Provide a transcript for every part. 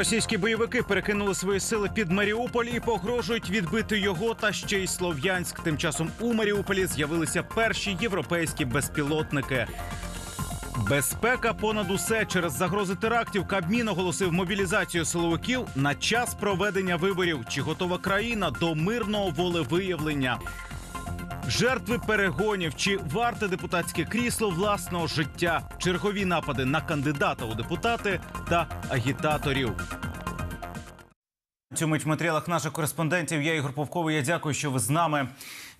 Російські бойовики перекинули свої сили під Маріуполь і погрожують відбити його та ще й Слов'янськ. Тим часом у Маріуполі з'явилися перші європейські безпілотники. Безпека понад усе через загрози терактів Кабмін оголосив мобілізацію силовиків на час проведення виборів. Чи готова країна до мирного волевиявлення? Жертви перегонів чи варте депутатське крісло власного життя, чергові напади на кандидата у депутати та агітаторів. Цю мить в матеріалах наших кореспондентів. Я Ігор Повковий. Я дякую, що ви з нами.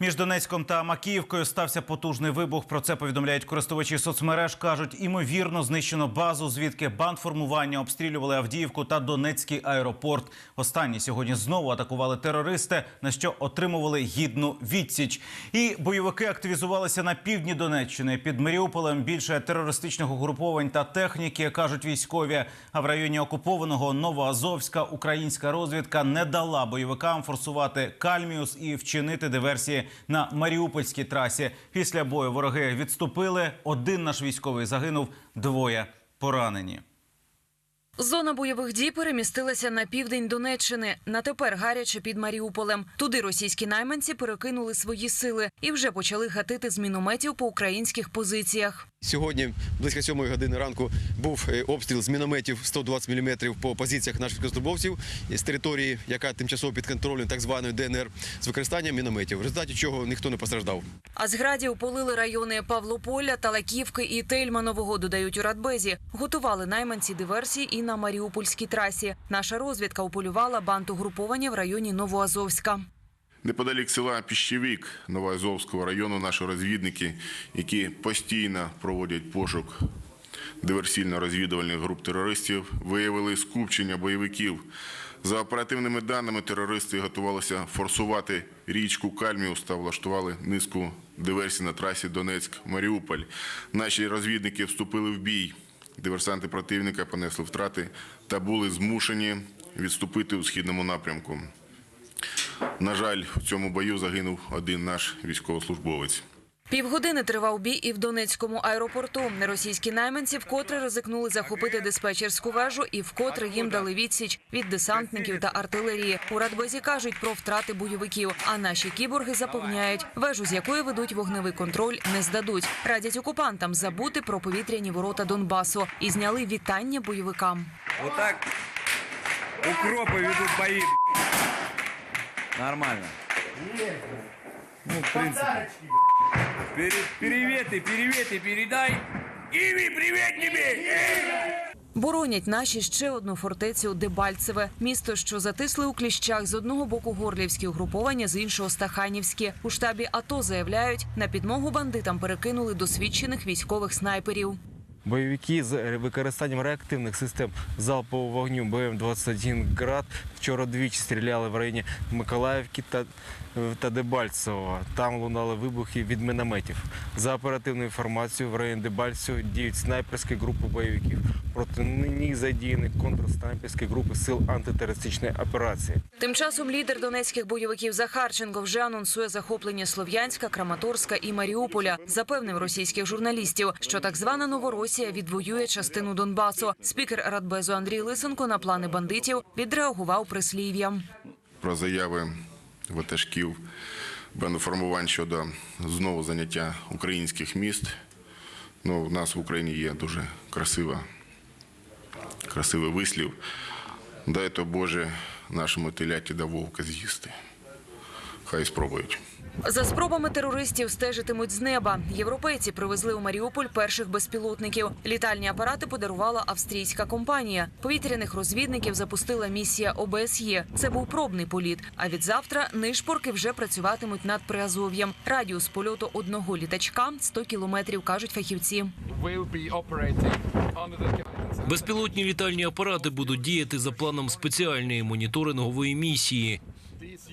Між Донецьком та Макіївкою стався потужний вибух. Про це повідомляють користувачі соцмереж. кажуть, імовірно, знищено базу, звідки бандформування обстрілювали Авдіївку та Донецький аеропорт. Останні сьогодні знову атакували терористи, на що отримували гідну відсіч. І бойовики активізувалися на півдні Донеччини. Під Маріуполем більше терористичних угруповань та техніки кажуть військові. А в районі окупованого Новоазовська українська розвідка не дала бойовикам форсувати Кальміус і вчинити диверсії на Маріупольській трасі. Після бою вороги відступили. Один наш військовий загинув, двоє поранені. Зона бойових дій перемістилася на південь Донеччини. На тепер гаряче під Маріуполем. Туди російські найманці перекинули свої сили і вже почали гатити з мінометів по українських позиціях. Сьогодні близько 7 години ранку був е, обстріл з мінометів 120 мм по позиціях наших службовців з території, яка тимчасово під контролем так званої ДНР, з використанням мінометів, в результаті чого ніхто не постраждав. А з градів полили райони Павлополя, Талаківки і Тельманового, додають у Радбезі. Готували найманці диверсії і на Маріупольській трасі. Наша розвідка уполювала бандугруповання в районі Новоазовська. Неподалік села Піщевік Новоазовського району наші розвідники, які постійно проводять пошук диверсійно-розвідувальних груп терористів, виявили скупчення бойовиків. За оперативними даними, терористи готувалися форсувати річку Кальміус та влаштували низку диверсій на трасі Донецьк-Маріуполь. Наші розвідники вступили в бій. Диверсанти противника понесли втрати та були змушені відступити у східному напрямку. На жаль, в цьому бою загинув один наш військовослужбовець. Півгодини тривав бій і в Донецькому аеропорту. Російські найманці вкотре ризикнули захопити диспетчерську вежу і вкотре їм дали відсіч від десантників та артилерії. У Радбезі кажуть про втрати бойовиків. А наші кіборги запевняють, вежу з якої ведуть вогневий контроль, не здадуть. Радять окупантам забути про повітряні ворота Донбасу і зняли вітання бойовикам. Вот так укропы ведут бои. б***ь. Нормально. Ну, в принципе. Пере- Переветы, переветы передай. Иви, привет тебе! Боронять наші ще одну фортецю Дебальцеве. Місто, що затисли у кліщах з одного боку горлівські угруповання, з іншого Стаханівські. У штабі АТО заявляють, на підмогу бандитам перекинули досвідчених військових снайперів. Бойовики з використанням реактивних систем залпового вогню БМ-21 «Град» вчора двічі стріляли в районі Миколаївки та, та Дебальцевого. Там лунали вибухи від мінометів. За оперативною інформацією, в районі Дебальцевого діють снайперські групи бойовиків. Проти них задіяні контрснайперські групи сил антитерористичної операції. Тим часом лідер донецьких бойовиків Захарченко вже анонсує захоплення Слов'янська, Краматорська і Маріуполя. Запевнив російських журналістів, що так звана Новоросія відвоює частину Донбасу. Спікер Радбезу Андрій Лисенко на плани бандитів відреагував прислів'ям. Про заяви ватажків бандоформувань щодо знову заняття українських міст. Ну, У нас в Україні є дуже красива, красивий вислів. Дай то Боже нашому теляті да вовка з'їсти. Хай спробують. За спробами терористів стежитимуть з неба. Європейці привезли у Маріуполь перших безпілотників. Літальні апарати подарувала австрійська компанія. Повітряних розвідників запустила місія ОБСЄ. Це був пробний політ. А від завтра нишпорки вже працюватимуть над Приазов'ям. Радіус польоту одного літачка 100 кілометрів, кажуть фахівці. Безпілотні літальні апарати будуть діяти за планом спеціальної моніторингової місії.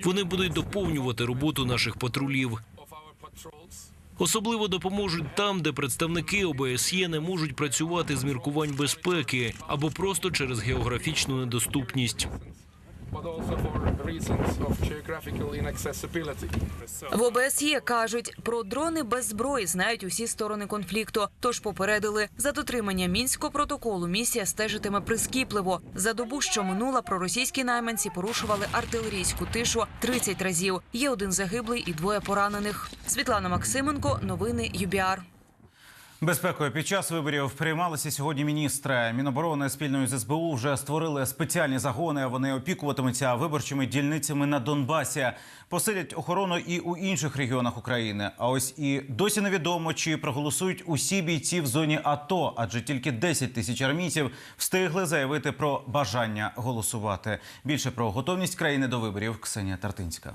Вони будуть доповнювати роботу наших патрулів. Особливо допоможуть там, де представники ОБСЄ не можуть працювати з міркувань безпеки або просто через географічну недоступність. В ОБСЄ кажуть, про дрони без зброї знають усі сторони конфлікту. Тож попередили, за дотримання мінського протоколу місія стежитиме прискіпливо. За добу, що минула, проросійські найманці порушували артилерійську тишу 30 разів. Є один загиблий і двоє поранених. Світлана Максименко, новини ЮБІАР. Безпекою під час виборів приймалися сьогодні міністри. Міноборони спільно з СБУ вже створили спеціальні загони. Вони опікуватимуться виборчими дільницями на Донбасі, посилять охорону і у інших регіонах України. А ось і досі невідомо, чи проголосують усі бійці в зоні АТО, адже тільки 10 тисяч армійців встигли заявити про бажання голосувати. Більше про готовність країни до виборів Ксенія Тартинська.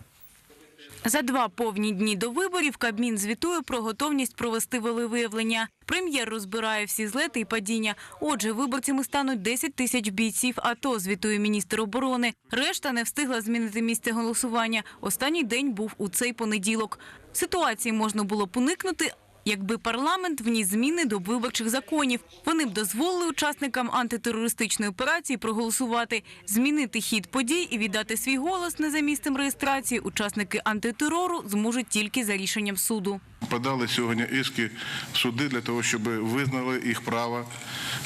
За два повні дні до виборів Кабмін звітує про готовність провести волевиявлення. Прем'єр розбирає всі злети і падіння. Отже, виборцями стануть 10 тисяч бійців АТО, звітує міністр оборони. Решта не встигла змінити місце голосування. Останній день був у цей понеділок. Ситуації можна було б уникнути, якби парламент вніс зміни до виборчих законів. Вони б дозволили учасникам антитерористичної операції проголосувати, змінити хід подій і віддати свій голос не за місцем реєстрації. Учасники антитерору зможуть тільки за рішенням суду. Подали сьогодні іски в суди для того, щоб визнали їх право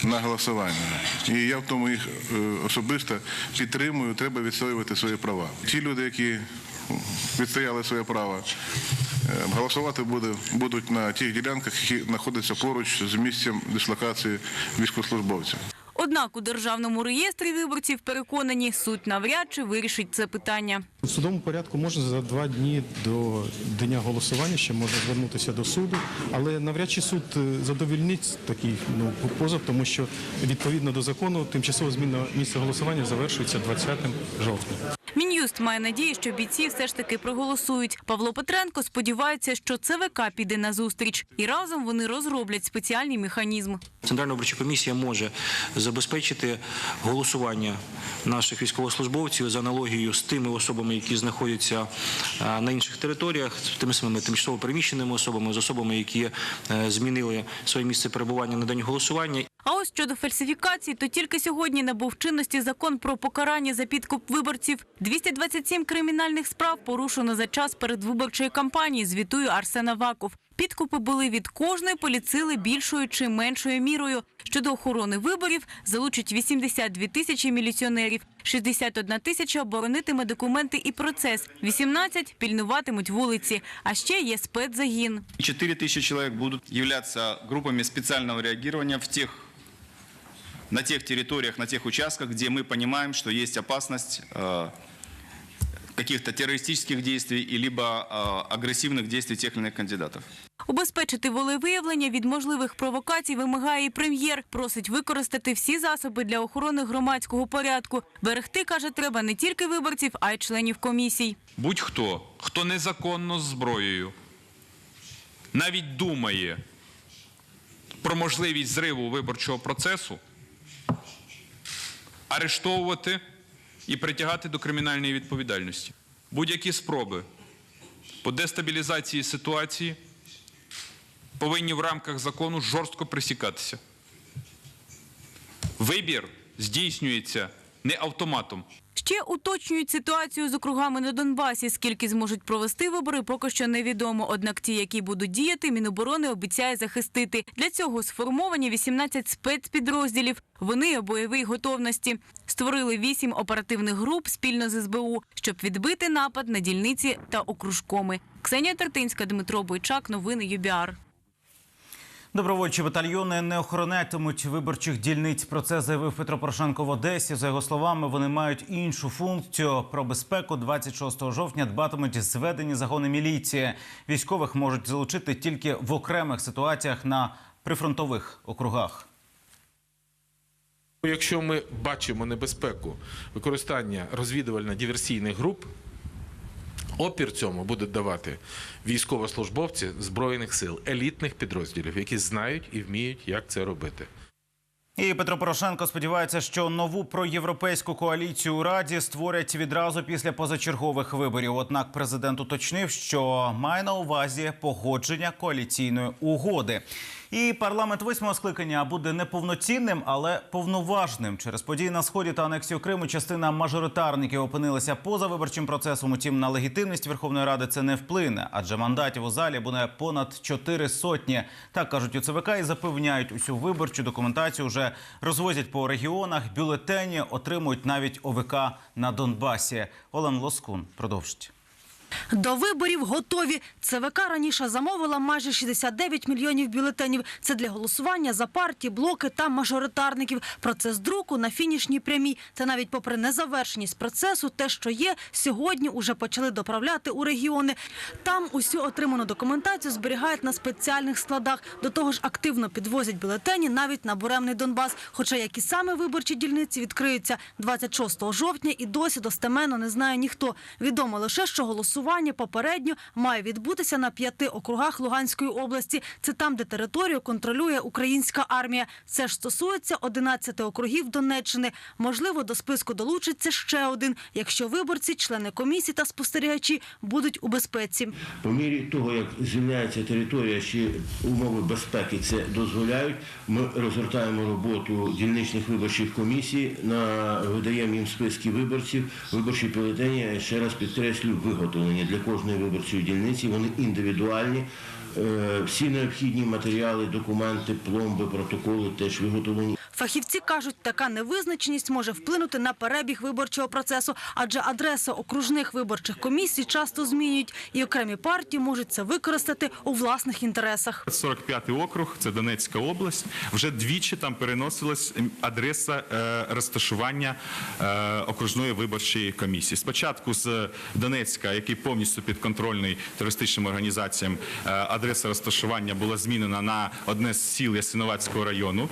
на голосування. І я в тому їх е, особисто підтримую. Треба відстоювати свої права. Ті люди, які відстояли своє право, е, голосувати буде, будуть на тих ділянках, які знаходяться поруч з місцем дислокації військовослужбовців. Однак у державному реєстрі виборців переконані, суд навряд чи вирішить це питання. В судовому порядку можна за два дні до дня голосування ще можна звернутися до суду, але навряд чи суд е, задовільнить такий ну позов, тому що відповідно до закону тимчасова зміна місця голосування завершується 20 жовтня. Мін'юст має надію, що бійці все ж таки проголосують. Павло Петренко сподівається, що ЦВК піде на зустріч, і разом вони розроблять спеціальний механізм. Центральна виборча комісія може забезпечити голосування наших військовослужбовців за аналогією з тими особами, які знаходяться е, на інших територіях, з тими самими тимчасово переміщеними особами, з особами, які е, змінили своє місце перебування на день голосування. А ось щодо фальсифікацій, то тільки сьогодні набув чинності закон про покарання за підкуп виборців. 227 кримінальних справ порушено за час передвиборчої кампанії, звітує Арсен Аваков. Підкупи були від кожної поліцили більшою чи меншою мірою. Щодо охорони виборів залучать 82 тисячі міліціонерів, 61 тисяча оборонитиме документи і процес, 18 пільнуватимуть вулиці. А ще є спецзагін. 4 тысячи человек будут являться группами специального реагирования в тех, на тех территориях, на тех участках, где мы понимаем, что есть опасность э, каких-то террористических действий и либо э, агрессивных действий тех или иных кандидатов. Убезпечити волевиявлення від можливих провокацій вимагає і прем'єр. Просить використати всі засоби для охорони громадського порядку. Берегти, каже, треба не тільки виборців, а й членів комісій. Будь-хто, хто незаконно з зброєю, навіть думає про можливість зриву виборчого процесу, арештовувати і притягати до кримінальної відповідальності. Будь-які спроби по дестабілізації ситуації повинні в рамках закону жорстко присікатися. Вибір здійснюється не автоматом. Ще уточнюють ситуацію з округами на Донбасі. Скільки зможуть провести вибори, поки що невідомо. Однак ті, які будуть діяти, Міноборони обіцяє захистити. Для цього сформовані 18 спецпідрозділів. Вони у бойовій готовності. Створили 8 оперативних груп спільно з СБУ, щоб відбити напад на дільниці та окружкоми. Ксенія Тартинська, Дмитро Бойчак. Новини ЮБІАР. Добровольчі батальйони не охоронятимуть виборчих дільниць. Про це заявив Петро Порошенко в Одесі. За його словами, вони мають іншу функцію. Про безпеку 26 жовтня дбатимуть зведені загони міліції. Військових можуть залучити тільки в окремих ситуаціях на прифронтових округах. Якщо ми бачимо небезпеку використання розвідувально-диверсійних груп, опір цьому будуть давати військовослужбовці Збройних сил, елітних підрозділів, які знають і вміють, як це робити. І Петро Порошенко сподівається, що нову проєвропейську коаліцію у раді створять відразу після позачергових виборів. Однак президент уточнив, що має на увазі погодження коаліційної угоди. І парламент восьмого скликання буде не повноцінним, але повноважним. Через події на сході та анексію Криму частина мажоритарників опинилася поза виборчим процесом. Утім, на легітимність Верховної Ради це не вплине, адже мандатів у залі буде понад чотири сотні. Так кажуть у ЦВК і запевняють, усю виборчу документацію вже розвозять по регіонах. Бюлетені отримують навіть ОВК на Донбасі. Олен Лоскун продовжить. До виборів готові. ЦВК раніше замовила майже 69 мільйонів бюлетенів. Це для голосування за партії, блоки та мажоритарників. Процес друку на фінішній прямій. Та навіть попри незавершеність процесу, те, що є, сьогодні уже почали доправляти у регіони. Там усю отриману документацію зберігають на спеціальних складах. До того ж активно підвозять бюлетені навіть на буремний Донбас. Хоча які саме виборчі дільниці відкриються 26 жовтня і досі достеменно не знає ніхто. Відомо лише, що голосування попередньо має відбутися на п'яти округах Луганської області. Це там, де територію контролює українська армія. Це ж стосується 11 округів Донеччини. Можливо, до списку долучиться ще один, якщо виборці, члени комісії та спостерігачі будуть у безпеці. По мірі того, як звільняється територія, ще умови безпеки це дозволяють. Ми розгортаємо роботу дільничних виборчих комісій, на видаємо їм списки виборців. Виборчі бюлетені, ще раз підкреслю, виготовлені для кожної виборчої дільниці. Вони індивідуальні. Е, Всі необхідні матеріали, документи, пломби, протоколи теж виготовлені. Фахівці кажуть, така невизначеність може вплинути на перебіг виборчого процесу, адже адреси окружних виборчих комісій часто змінюють, і окремі партії можуть це використати у власних інтересах. 45-й округ, це Донецька область. Вже двічі там переносилась адреса е, розташування е, окружної виборчої комісії. Спочатку з Донецька, який повністю підконтрольний терористичним організаціям, е, адреса розташування була змінена на одне з сіл Ясиновацького району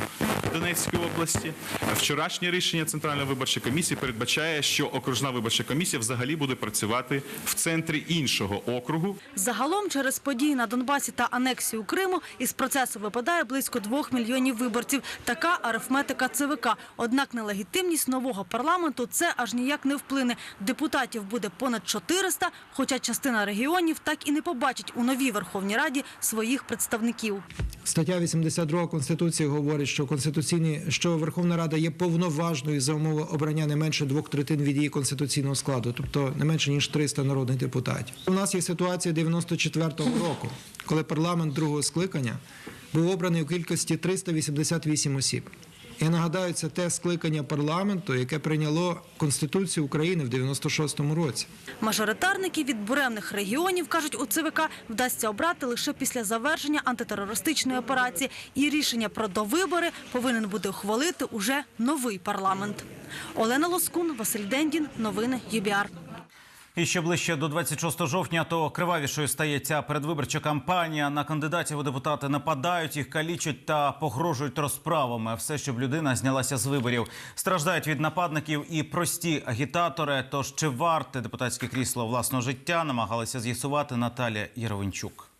Донецької області. Вчорашнє рішення Центральної виборчої комісії передбачає, що окружна виборча комісія взагалі буде працювати в центрі іншого округу. Загалом через події на Донбасі та анексію Криму із процесу випадає близько двох мільйонів виборців. Така арифметика ЦВК. Однак на легітимність нового парламенту це аж ніяк не вплине. Депутатів буде понад 400, хоча частина регіонів так і не побачить у новій Верховній Раді своїх представників. Стаття 82 Конституції говорить, що конституційні, що Верховна Рада є повноважною за умови обрання не менше двох третин від її конституційного складу, тобто не менше ніж 300 народних депутатів. У нас є ситуація 94-го року, коли парламент другого скликання був обраний у кількості 388 осіб. Я нагадаю, це те скликання парламенту, яке прийняло Конституцію України в 96-му році. Мажоритарники від буремних регіонів, кажуть у ЦВК, вдасться обрати лише після завершення антитерористичної операції. І рішення про довибори повинен буде ухвалити уже новий парламент. Олена Лоскун, Василь Дендін. Новини ЮБІАР. І ще ближче до 26 жовтня, то кривавішою стає ця передвиборча кампанія. На кандидатів у депутати нападають, їх калічать та погрожують розправами. Все, щоб людина знялася з виборів. Страждають від нападників і прості агітатори. Тож чи варте депутатське крісло власного життя, намагалася з'ясувати Наталія Яровенчук.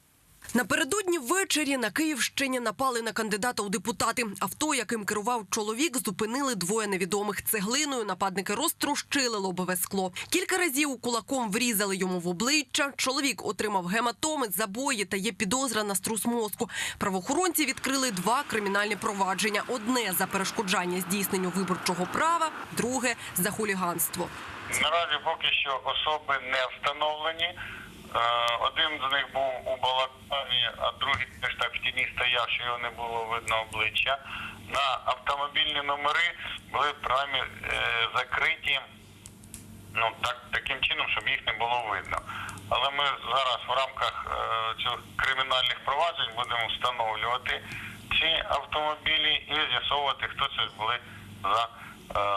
Напередодні ввечері на Київщині напали на кандидата у депутати. Авто, яким керував чоловік, зупинили двоє невідомих цеглиною. Нападники розтрощили лобове скло. Кілька разів кулаком врізали йому в обличчя. Чоловік отримав гематоми, забої та є підозра на струс мозку. Правоохоронці відкрили два кримінальні провадження: одне за перешкоджання здійсненню виборчого права, друге за хуліганство. Наразі поки що особи не встановлені. Е, Один з них був у Балаклаві, а другий теж так в тіні стояв, що його не було видно обличчя. На автомобільні номери були принаймні е, закриті ну, так, таким чином, щоб їх не було видно. Але ми зараз в рамках е, цих кримінальних проваджень будемо встановлювати ці автомобілі і з'ясовувати, хто це були за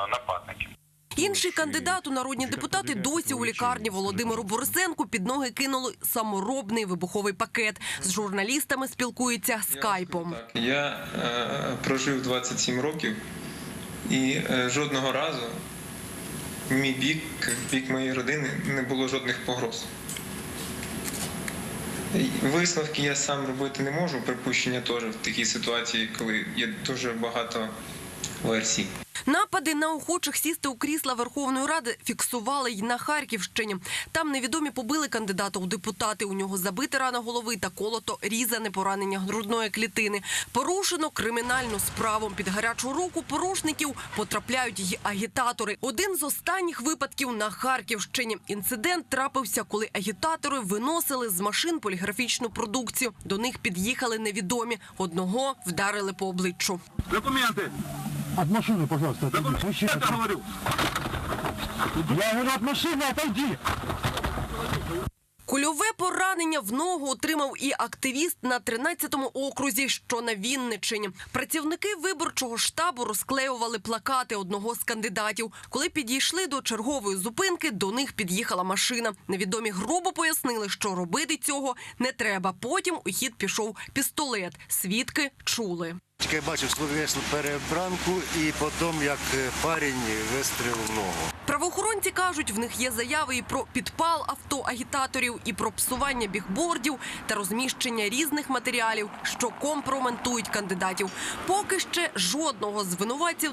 нападники. Інший кандидат у народні депутати досі у лікарні Володимиру Борисенку під ноги кинули саморобний вибуховий пакет. З журналістами спілкується скайпом. Я е, прожив 27 років і е, жодного разу мій бік, в бік моєї родини, не було жодних погроз. Висновки я сам робити не можу, припущення теж в такій ситуації, коли є дуже багато версій. Напади на охочих сісти у крісла Верховної Ради фіксували й на Харківщині. Там невідомі побили кандидата у депутати. У нього забита рана голови та колото різане поранення грудної клітини. Порушено кримінальну справу. Під гарячу руку порушників потрапляють й агітатори. Один з останніх випадків на Харківщині. Інцидент трапився, коли агітатори виносили з машин поліграфічну продукцію. До них під'їхали невідомі. Одного вдарили по обличчю. Документы. От машины, пожалуйста, отойди. Документы, говорю. Я говорю, от машины отойди. Кульове поранення в ногу отримав і активіст на 13-му окрузі, що на Вінниччині. Працівники виборчого штабу розклеювали плакати одного з кандидатів. Коли підійшли до чергової зупинки, до них під'їхала машина. Невідомі грубо пояснили, що робити цього не треба. Потім у хід пішов пістолет. Свідки чули. Я бачив словесну перебранку і потім, як е, парень вистрілив ногу. Правоохоронці кажуть, в них є заяви і про підпал авто агітаторів, і про псування бігбордів та розміщення різних матеріалів, що компроментують кандидатів. Поки ще жодного з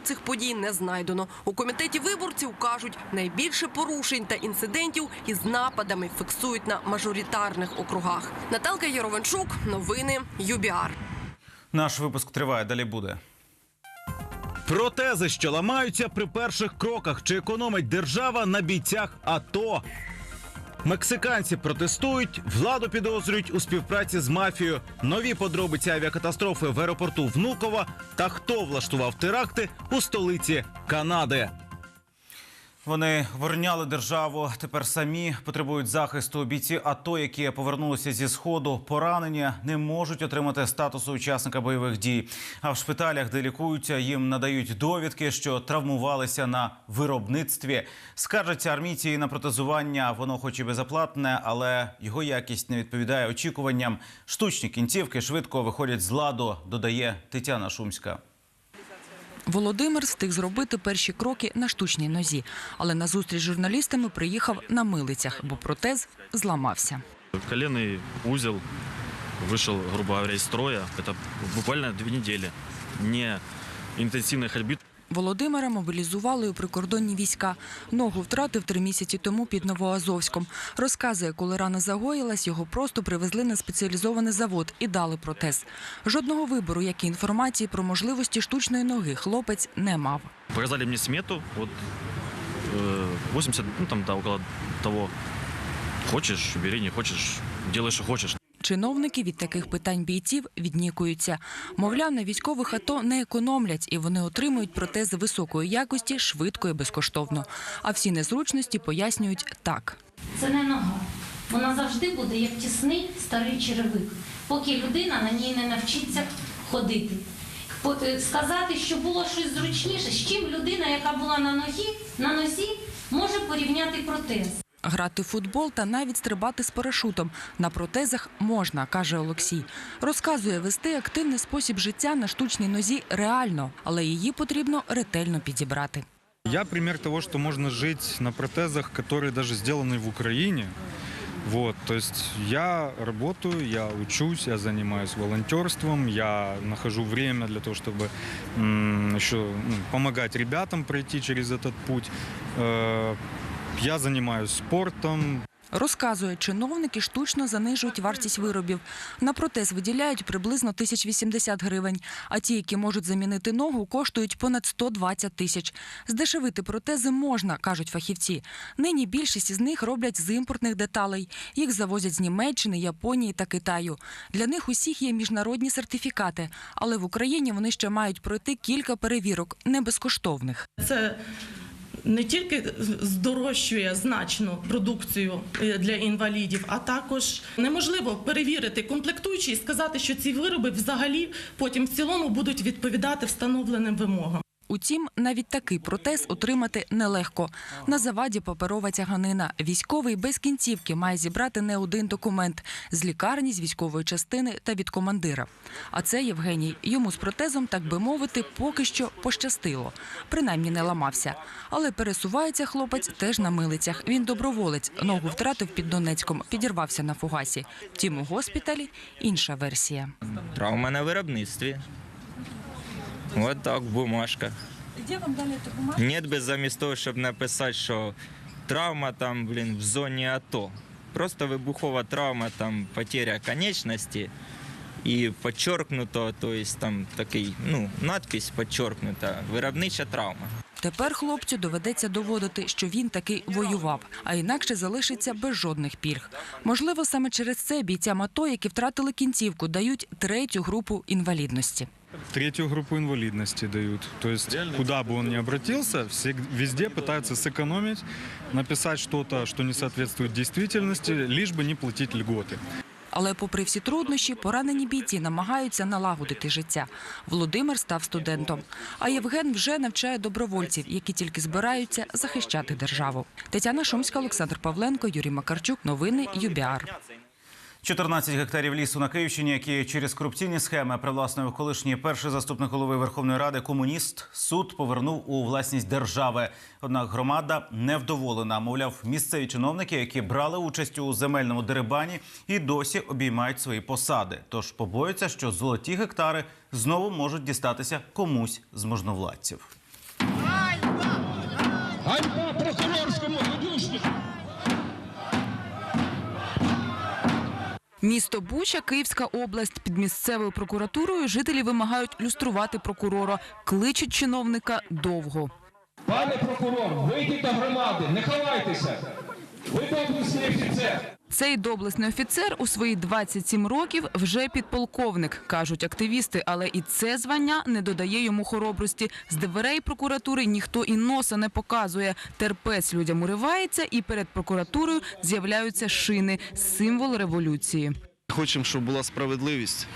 цих подій не знайдено. У комітеті виборців кажуть, найбільше порушень та інцидентів із нападами фіксують на мажоритарних округах. Наталка Яровенчук, новини ЮБІАР. Наш випуск триває. Далі буде. Протези, що ламаються при перших кроках, чи економить держава на бійцях АТО. Мексиканці протестують, владу підозрюють у співпраці з мафією. Нові подробиці авіакатастрофи в аеропорту Внуково та хто влаштував теракти у столиці Канади. Вони ворняли державу. Тепер самі потребують захисту. Бійці АТО, які повернулися зі сходу, поранені, не можуть отримати статусу учасника бойових дій. А в шпиталях, де лікуються, їм надають довідки, що травмувалися на виробництві. Скаржаться армійці на протезування. Воно, хоч і безоплатне, але його якість не відповідає очікуванням. Штучні кінцівки швидко виходять з ладу. Додає Тетяна Шумська. Володимир встиг зробити перші кроки на штучній нозі, але на зустріч з журналістами приїхав на милицях, бо протез зламався. Коленный узел вышел, грубо говоря, из строя. Это буквально две недели не интенсивной ходьбы. Володимира мобілізували у прикордонні війська. Ногу втратив три місяці тому під Новоазовськом. Розказує, коли рана загоїлась, його просто привезли на спеціалізований завод і дали протез. Жодного вибору, як і інформації про можливості штучної ноги, хлопець не мав. Показали мне смету, вот э, 80, ну там, да, около того. Хочешь, бери, не хочешь, делай, что хочешь. Чиновники від таких питань бійців віднікуються. Мовляв, на військових АТО не економлять, і вони отримують протези високої якості швидко і безкоштовно. А всі незручності пояснюють так. Це не нога. Вона завжди буде як тісний старий черевик, поки людина на ній не навчиться ходити. Е, Сказати, що було щось зручніше, з чим людина, яка була на ногі, на нозі, може порівняти протез Грати в футбол та навіть стрибати з парашутом на протезах можна, каже Олексій. Розказує, вести активний спосіб життя на штучній нозі реально, але її потрібно ретельно підібрати. Я пример того, что можно жить на протезах, которые даже сделаны в Украине. Вот, то есть я работаю, я учусь, я занимаюсь волонтерством, я нахожу время для того, чтобы м, еще ну, помогать ребятам пройти через этот путь. я занимаюсь спортом, Розказує, чиновники штучно занижують вартість виробів. На протез виділяють приблизно 1080 гривень, а ті, які можуть замінити ногу, коштують понад 120 тисяч. Здешевити протези можна, кажуть фахівці. Нині більшість із них роблять з імпортних деталей. Їх завозять з Німеччини, Японії та Китаю. Для них усіх є міжнародні сертифікати, але в Україні вони ще мають пройти кілька перевірок, не безкоштовних. Це не тільки здорожчує значно продукцію е, для інвалідів, а також неможливо перевірити комплектуючі і сказати, що ці вироби взагалі потім в цілому будуть відповідати встановленим вимогам. Утім, навіть такий протез отримати нелегко. На заваді паперова тяганина. Військовий без кінцівки має зібрати не один документ з лікарні, з військової частини та від командира. А це Євгеній. Йому з протезом, так би мовити, поки що пощастило. Принаймні не ламався. Але пересувається хлопець теж на милицях. Він доброволець. Ногу втратив під Донецьком, підірвався на фугасі. Втім, у госпіталі інша версія. Травма на виробництві. От так, бумажка. Де вам дали цю бумагу? Нет би замість того, щоб написати, що травма там, блін, в зоні АТО. Просто вибухова травма, там потеря конечності і підчеркнуто, то есть там такий, ну, надпись підчеркнута, виробнича травма. Тепер хлопцю доведеться доводити, що він таки воював, а інакше залишиться без жодних пільг. Можливо, саме через це бійцям АТО, які втратили кінцівку, дають третю групу інвалідності. Третью группу инвалидности дают. То есть, куда бы он ни обратился, все, везде пытаются сэкономить, написать что-то, что не соответствует действительности, лишь бы не платить льготы. Але, попри всі труднощі, поранені бійці намагаються налагодити життя. Володимир став студентом. А Євген вже навчає добровольців, які тільки збираються захищати державу. Тетяна Шумська, Олександр Павленко, Юрій Макарчук. Новини ЮБІАР. 14 гектарів лісу на Київщині, які через корупційні схеми привласнив колишній перший заступник голови Верховної Ради комуніст, суд повернув у власність держави. Однак громада невдоволена. Мовляв, місцеві чиновники, які брали участь у земельному дерибані, і досі обіймають свої посади. Тож побоюються, що золоті гектари знову можуть дістатися комусь з можновладців. Ганьба прокурорському Місто Буча, Київська область. Під місцевою прокуратурою жителі вимагають люструвати прокурора. Кличуть чиновника довго. Пане прокурор, вийдіть до громади, не ховайтеся! Ви доблесний офіцер! Цей доблесний офіцер у свої 27 років вже підполковник, кажуть активісти, але і це звання не додає йому хоробрості. З дверей прокуратури ніхто і носа не показує. Терпець людям уривається, і перед прокуратурою з'являються шини – символ революції. Хочемо, щоб була справедливість.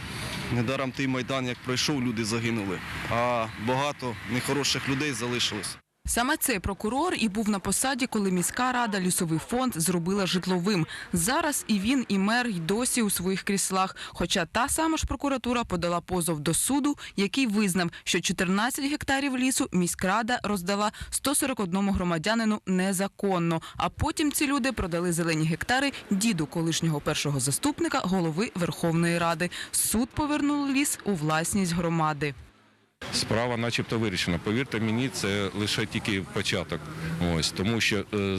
Недаром той майдан, як пройшов, люди загинули, а багато нехороших людей залишилось. Саме цей прокурор і був на посаді, коли міська рада лісовий фонд зробила житловим. Зараз і він, і мер й досі у своїх кріслах. Хоча та сама ж прокуратура подала позов до суду, який визнав, що 14 гектарів лісу міськрада роздала 141 громадянину незаконно. А потім ці люди продали зелені гектари діду колишнього першого заступника голови Верховної Ради. Суд повернув ліс у власність громади. Справа, начебто, вирішена. Повірте мені, це лише тільки початок. Ось тому, що е,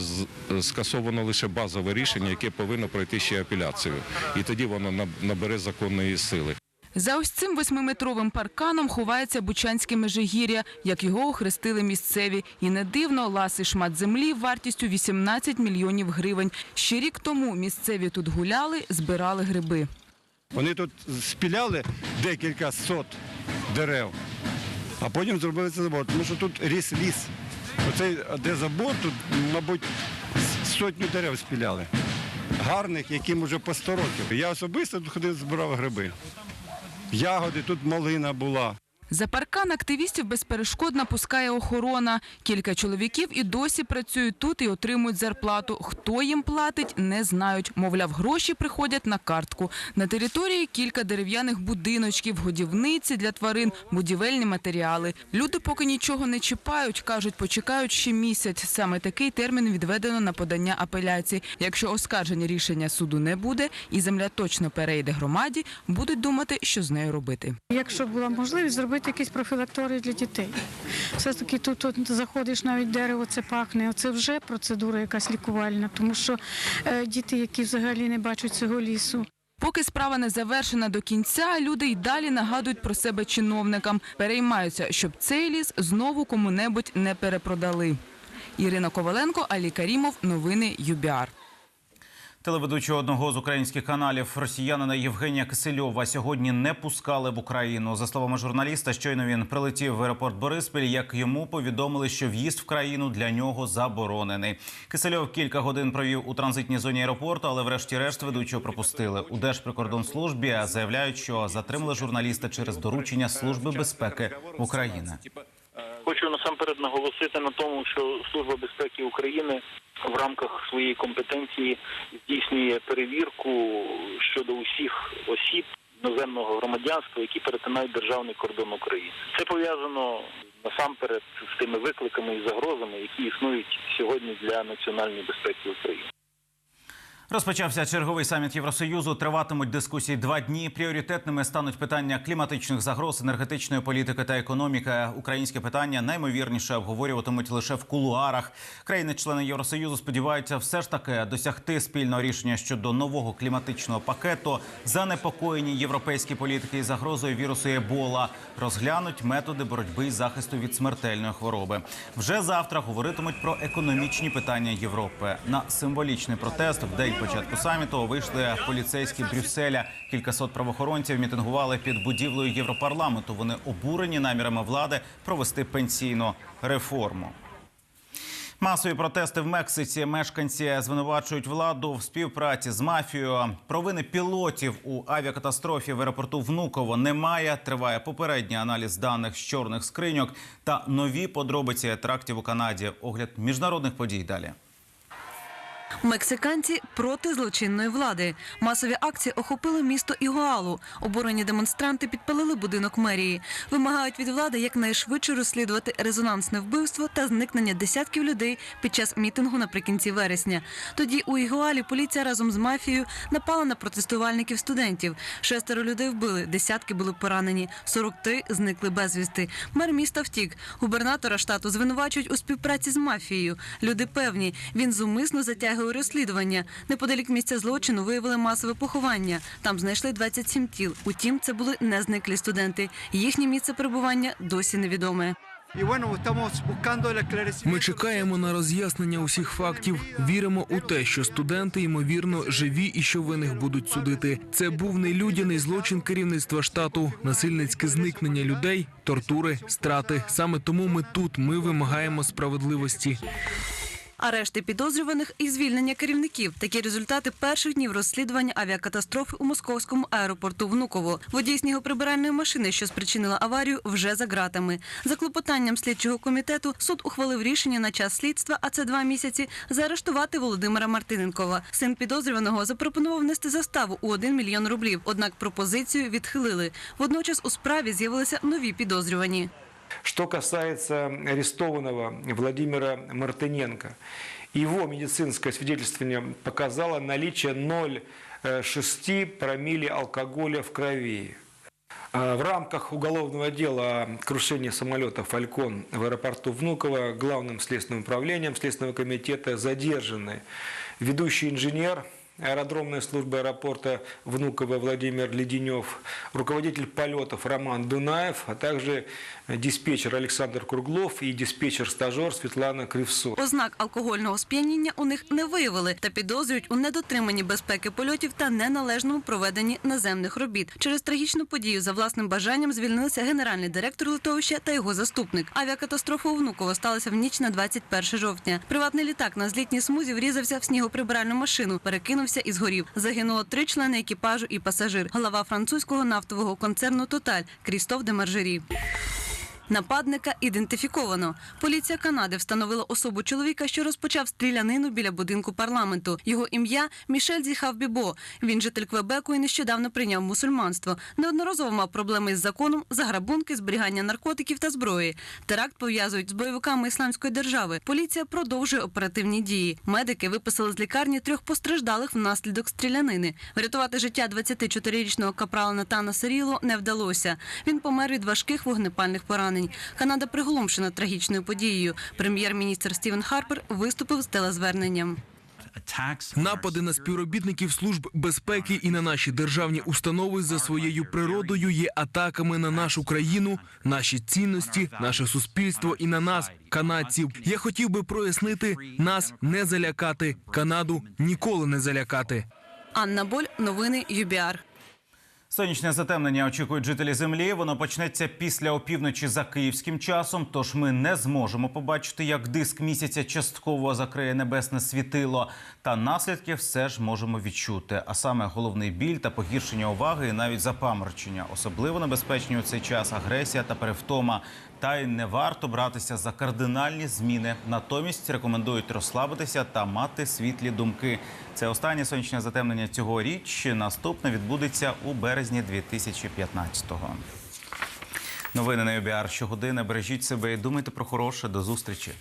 е, скасовано лише базове рішення, яке повинно пройти ще апеляцію, і тоді воно наб- набере законної сили. За ось цим восьмиметровим парканом ховається Бучанське межигір'я, як його охрестили місцеві. І не дивно, ласий шмат землі вартістю 18 мільйонів гривень. Ще рік тому місцеві тут гуляли, збирали гриби. Вони тут спіляли декілька сот дерев, а потім зробили це забор, тому що тут ріс ліс. Оцей, де забор, тут, мабуть, сотню дерев спіляли. Гарних, яким вже по 100 років. Я особисто тут ходив, збирав гриби. Ягоди, тут малина була. За паркан активістів безперешкодно пускає охорона. Кілька чоловіків і досі працюють тут і отримують зарплату. Хто їм платить, не знають. Мовляв, гроші приходять на картку. На території кілька дерев'яних будиночків, годівниці для тварин, будівельні матеріали. Люди поки нічого не чіпають, кажуть, почекають ще місяць. Саме такий термін відведено на подання апеляції. Якщо оскарження рішення суду не буде і земля точно перейде громаді, будуть думати, що з нею робити. Якщо була можливість зробити якісь профілакторії для дітей. Все-таки тут, от заходиш навіть дерево, це пахне. Це вже процедура якась лікувальна, тому що е, діти, які взагалі не бачать цього лісу. Поки справа не завершена до кінця, люди й далі нагадують про себе чиновникам, переймаються, щоб цей ліс знову кому-небудь не перепродали. Ірина Коваленко, Алі Карімов, новини ЮБІАР. Телеведучого одного з українських каналів росіянина Євгенія Кисельова сьогодні не пускали в Україну. За словами журналіста, щойно він прилетів в аеропорт Бориспіль. Як йому повідомили, що в'їзд в країну для нього заборонений. Кисельов кілька годин провів у транзитній зоні аеропорту, але врешті-решт ведучого пропустили. У Держприкордонслужбі заявляють, що затримали журналіста через доручення Служби безпеки України. Хочу насамперед наголосити на тому, що Служба безпеки України в рамках своєї компетенції здійснює перевірку щодо усіх осіб іноземного громадянства, які перетинають державний кордон України. Це пов'язано насамперед з тими викликами і загрозами, які існують сьогодні для національної безпеки України. Розпочався черговий саміт Євросоюзу. Триватимуть дискусії два дні. Пріоритетними стануть питання кліматичних загроз, енергетичної політики та економіки. Українське питання наймовірніше обговорюватимуть лише в кулуарах. Країни-члени Євросоюзу сподіваються все ж таки досягти спільного рішення щодо нового кліматичного пакету. Занепокоєні європейські політики і загрозою вірусу Ебола розглянуть методи боротьби і захисту від смертельної хвороби. Вже завтра говоритимуть про економічні питання Європи. На символічний протест в день початку саміту вийшли поліцейські Брюсселя. Кількасот правоохоронців мітингували під будівлею Європарламенту. Вони обурені намірами влади провести пенсійну реформу. Масові протести в Мексиці. Мешканці звинувачують владу в співпраці з мафією. Провини пілотів у авіакатастрофі в аеропорту Внуково немає. Триває попередній аналіз даних з чорних скриньок та нові подробиці трактів у Канаді. Огляд міжнародних подій далі. Мексиканці проти злочинної влади. Масові акції охопили місто Ігуалу. Обурені демонстранти підпалили будинок мерії. Вимагають від влади якнайшвидше розслідувати резонансне вбивство та зникнення десятків людей під час мітингу наприкінці вересня. Тоді у Ігуалі поліція разом з мафією напала на протестувальників студентів. Шестеро людей вбили, десятки були поранені, 43 зникли безвісти. Мер міста втік. Губернатора штату звинувачують у співпраці з мафією. Люди певні, він зумисно затягує розслідування. Неподалік місця злочину виявили масове поховання. Там знайшли 27 тіл. Утім, це були не зниклі студенти. Їхнє місце перебування досі невідоме. Ми чекаємо на роз'яснення усіх фактів. Віримо у те, що студенти ймовірно живі і що винних будуть судити. Це був нелюдяний злочин керівництва штату, насильницьке зникнення людей, тортури, страти. Саме тому ми тут. Ми вимагаємо справедливості. Арешти підозрюваних і звільнення керівників. Такі результати перших днів розслідування авіакатастрофи у московському аеропорту Внуково. Водій снігоприбиральної машини, що спричинила аварію, вже за ґратами. За клопотанням слідчого комітету суд ухвалив рішення на час слідства, а це два місяці, заарештувати Володимира Мартиненкова. Син підозрюваного запропонував внести заставу у 1 мільйон рублів. Однак пропозицію відхилили. Водночас у справі з'явилися нові підозрювані. Что касается арестованного Владимира Мартыненко, его медицинское свидетельствование показало наличие 0,6 промилле алкоголя в крови. А В рамках уголовного дела о крушении самолета «Фалькон» в аэропорту Внуково главным следственным управлением Следственного комитета задержаны ведущий инженер аэродромной службы аэропорта Внуково Владимир Леденев, руководитель полетов Роман Дунаев, а также диспетчер Александр Круглов и диспетчер-стажер Светлана Кривцо. Ознак алкогольного сп'яніння у них не виявили та підозрюють у недотриманні безпеки польотів та неналежному проведенні наземних робіт. Через трагічну подію за власним бажанням звільнилися генеральний директор литовища та його заступник. Авіакатастрофа у Внуково сталася в ніч на 21 жовтня. Приватний літак на злітній смузі врізався в снігоприбиральну машину, перекинувся і згорів. Загинуло три члени екіпажу і пасажир. Голова французького нафтового концерну Тоталь Крістоф де Маржері. Нападника ідентифіковано. Поліція Канади встановила особу чоловіка, що розпочав стрілянину біля будинку парламенту. Його ім'я Мішель Зіхав Бібо. Він житель Квебеку і нещодавно прийняв мусульманство. Неодноразово мав проблеми з законом, заграбунки, зберігання наркотиків та зброї. Теракт пов'язують з бойовиками ісламської держави. Поліція продовжує оперативні дії. Медики виписали з лікарні трьох постраждалих внаслідок стрілянини. Врятувати життя 24-річного капрала Натана Серіло не вдалося. Він помер від важких вогнепальних поранень. Канада приголомшена трагічною подією. Прем'єр-міністр Стівен Харпер виступив з телезверненням. Напади на співробітників служб безпеки і на наші державні установи за своєю природою є атаками на нашу країну, наші цінності, наше суспільство і на нас, канадців. Я хотів би прояснити нас не залякати, Канаду ніколи не залякати. Анна Боль, новини ЮБІАР. Сонячне затемнення очікують жителі землі. Воно почнеться після опівночі за київським часом. Тож ми не зможемо побачити, як диск місяця частково закриє небесне світило. Та наслідки все ж можемо відчути. А саме головний біль та погіршення уваги, і навіть запаморчення. Особливо небезпечні у цей час агресія та перевтома. Та й не варто братися за кардинальні зміни. Натомість рекомендують розслабитися та мати світлі думки. Це останнє сонячне затемнення цьогоріч. Наступне відбудеться у березні 2015-го. Новини на ЮБІАР щогодини. Бережіть себе і думайте про хороше. До зустрічі.